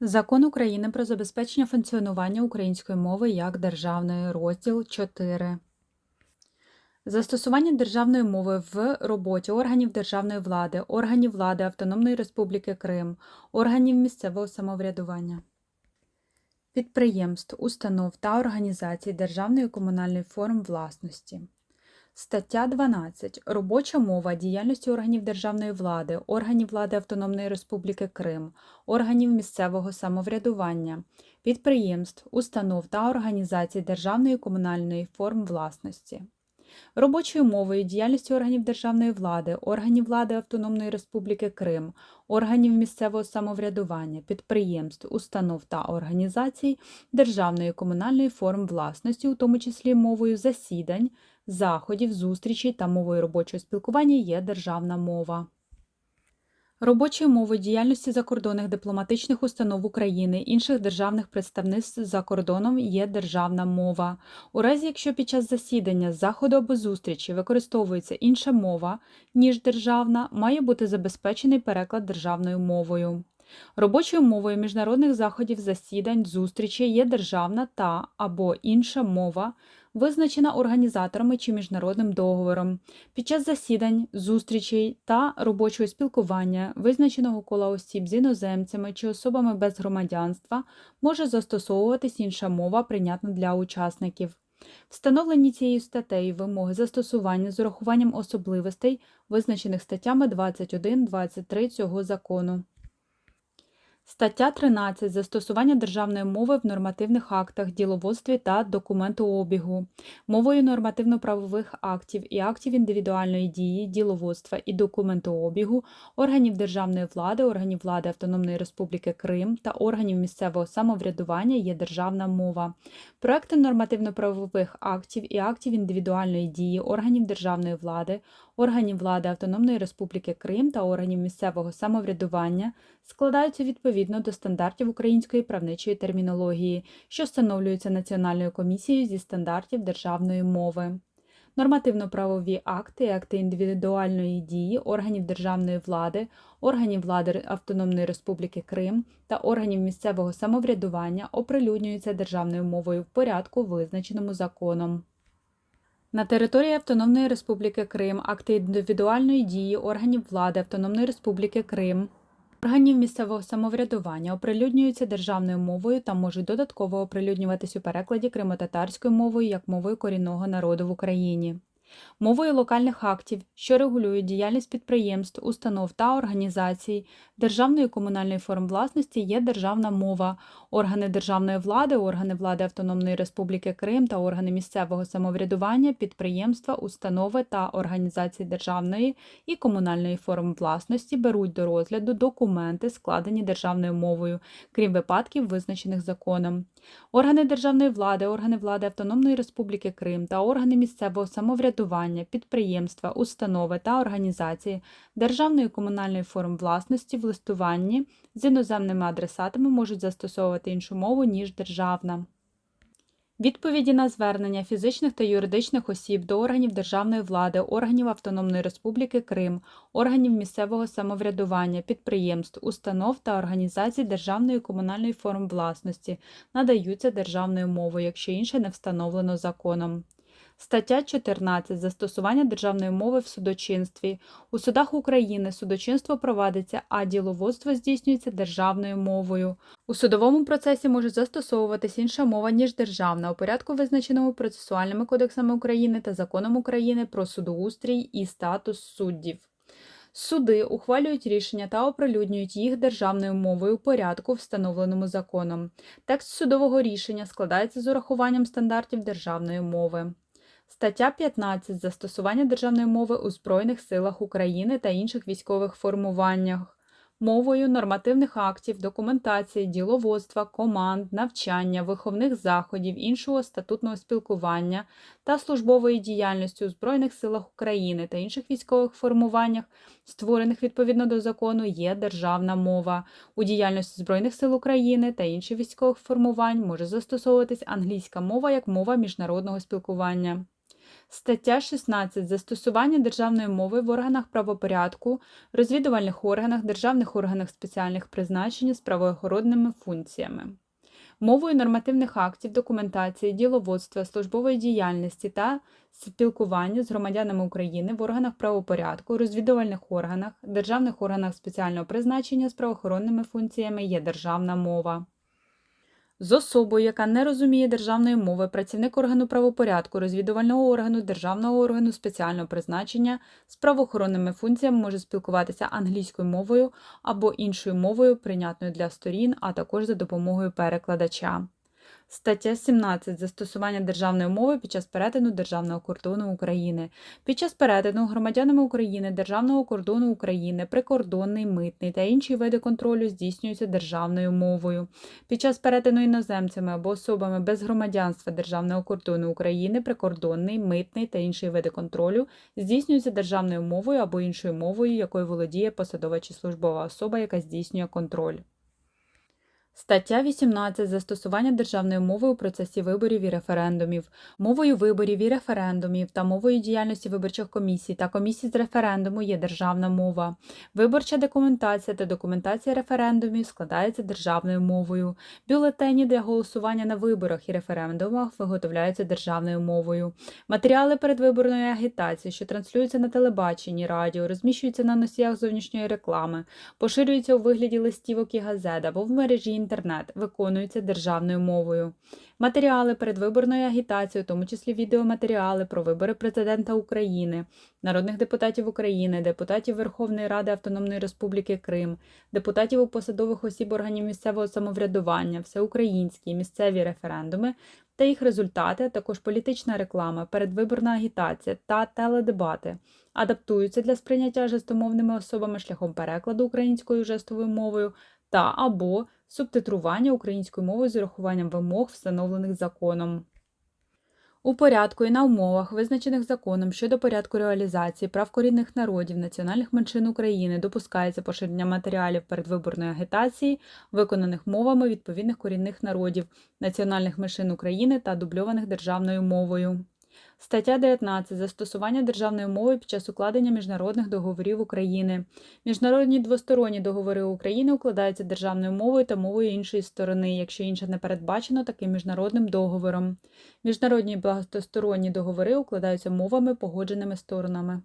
Закон України про забезпечення функціонування української мови як державної, розділ 4. Застосування державної мови в роботі органів державної влади, органів влади Автономної Республіки Крим, органів місцевого самоврядування, підприємств, установ та організацій державної і комунальної форм власності. Стаття 12. Робоча мова діяльності органів державної влади, органів влади Автономної Республіки Крим, органів місцевого самоврядування, підприємств, установ та організацій державної і комунальної форм власності. Робочою мовою діяльності органів державної влади, органів влади Автономної Республіки Крим, органів місцевого самоврядування, підприємств, установ та організацій державної комунальної форм власності, у тому числі мовою засідань, заходів, зустрічей та мовою робочого спілкування є державна мова. Робочою мовою діяльності закордонних дипломатичних установ України, інших державних представництв за кордоном є державна мова. У разі, якщо під час засідання, заходу або зустрічі використовується інша мова, ніж державна, має бути забезпечений переклад державною мовою. Робочою мовою міжнародних заходів, засідань, зустрічей є державна та або інша мова, визначена організаторами чи міжнародним договором, під час засідань, зустрічей та робочого спілкування, визначеного кола осіб з іноземцями чи особами без громадянства, може застосовуватись інша мова, прийнятна для учасників. Встановлені цією статтею вимоги застосування з урахуванням особливостей, визначених статтями 21-23 цього закону. Стаття 13. Застосування державної мови в нормативних актах, діловодстві та документообігу, мовою нормативно-правових актів і актів індивідуальної дії, діловодства і документообігу, органів державної влади, органів влади Автономної Республіки Крим та органів місцевого самоврядування є державна мова. Проекти нормативно-правових актів і актів індивідуальної дії, органів державної влади, органів влади Автономної Республіки Крим та органів місцевого самоврядування складаються відповідно до стандартів української правничої термінології, що встановлюються Національною комісією зі стандартів державної мови. Нормативно-правові акти акти індивідуальної дії органів державної влади, органів влади Автономної Республіки Крим та органів місцевого самоврядування оприлюднюються державною мовою в порядку, визначеному законом. На території Автономної Республіки Крим акти індивідуальної дії органів влади Автономної Республіки Крим, органів місцевого самоврядування оприлюднюються державною мовою та можуть додатково оприлюднюватись у перекладі кримотатарською мовою як мовою корінного народу в Україні. Мовою локальних актів, що регулюють діяльність підприємств, установ та організацій державної комунальної форм власності є державна мова, органи державної влади, органи влади Автономної Республіки Крим та органи місцевого самоврядування, підприємства, установи та організації державної і комунальної форм власності беруть до розгляду документи, складені державною мовою, крім випадків, визначених законом. Органи державної влади, органи влади Автономної Республіки Крим та органи місцевого самоврядування, підприємства, установи та організації державної комунальної форм власності в листуванні з іноземними адресатами можуть застосовувати іншу мову, ніж державна. Відповіді на звернення фізичних та юридичних осіб до органів державної влади, органів Автономної Республіки Крим, органів місцевого самоврядування, підприємств, установ та організацій державної комунальної форм власності надаються державною мовою, якщо інше не встановлено законом. Стаття 14. Застосування державної мови в судочинстві. У судах України судочинство провадиться, а діловодство здійснюється державною мовою. У судовому процесі може застосовуватись інша мова, ніж державна, у порядку, визначеному процесуальними кодексами України та законом України про судоустрій і статус суддів. Суди ухвалюють рішення та оприлюднюють їх державною мовою у порядку, встановленому законом. Текст судового рішення складається з урахуванням стандартів державної мови. Стаття 15. Застосування державної мови у Збройних силах України та інших військових формуваннях. Мовою нормативних актів, документації, діловодства, команд, навчання, виховних заходів, іншого статутного спілкування та службової діяльності у Збройних силах України та інших військових формуваннях, створених відповідно до закону, є державна мова. У діяльності Збройних сил України та інших військових формувань може застосовуватись англійська мова як мова міжнародного спілкування. Стаття 16. Застосування державної мови в органах правопорядку, розвідувальних органах, державних органах спеціальних призначень з правоохоронними функціями. Мовою нормативних актів, документації, діловодства, службової діяльності та спілкування з громадянами України в органах правопорядку, розвідувальних органах, державних органах спеціального призначення з правоохоронними функціями є державна мова. З особою, яка не розуміє державної мови, працівник органу правопорядку, розвідувального органу, державного органу спеціального призначення з правоохоронними функціями може спілкуватися англійською мовою або іншою мовою, прийнятною для сторін, а також за допомогою перекладача. Стаття 17. Застосування державної мови під час перетину державного кордону України. Під час перетину громадянами України державного кордону України прикордонний, митний та інші види контролю здійснюються державною мовою. Під час перетину іноземцями або особами без громадянства державного кордону України прикордонний, митний та інші види контролю здійснюються державною мовою або іншою мовою, якою володіє посадова чи службова особа, яка здійснює контроль. Стаття 18. Застосування державної мови у процесі виборів і референдумів. Мовою виборів і референдумів та мовою діяльності виборчих комісій та комісій з референдуму є державна мова. Виборча документація та документація референдумів складається державною мовою. Бюлетені для голосування на виборах і референдумах виготовляються державною мовою. Матеріали передвиборної агітації, що транслюються на телебаченні, радіо, розміщуються на носіях зовнішньої реклами, поширюються у вигляді листівок і газет або в мережі інтернет, виконуються державною мовою. Матеріали передвиборної агітації, у тому числі відеоматеріали про вибори президента України, народних депутатів України, депутатів Верховної Ради Автономної Республіки Крим, депутатів у посадових осіб органів місцевого самоврядування, всеукраїнські місцеві референдуми та їх результати, також політична реклама, передвиборна агітація та теледебати адаптуються для сприйняття жестомовними особами шляхом перекладу українською жестовою мовою та або субтитрування українською мовою з урахуванням вимог, встановлених законом. У порядку і на умовах, визначених законом щодо порядку реалізації прав корінних народів національних меншин України, допускається поширення матеріалів передвиборної агітації, виконаних мовами відповідних корінних народів, національних меншин України та дубльованих державною мовою. Стаття 19. Застосування державної мови під час укладення міжнародних договорів України. Міжнародні двосторонні договори України укладаються державною мовою та мовою іншої сторони, якщо інше не передбачено таким міжнародним договором. Міжнародні багатосторонні договори укладаються мовами, погодженими сторонами.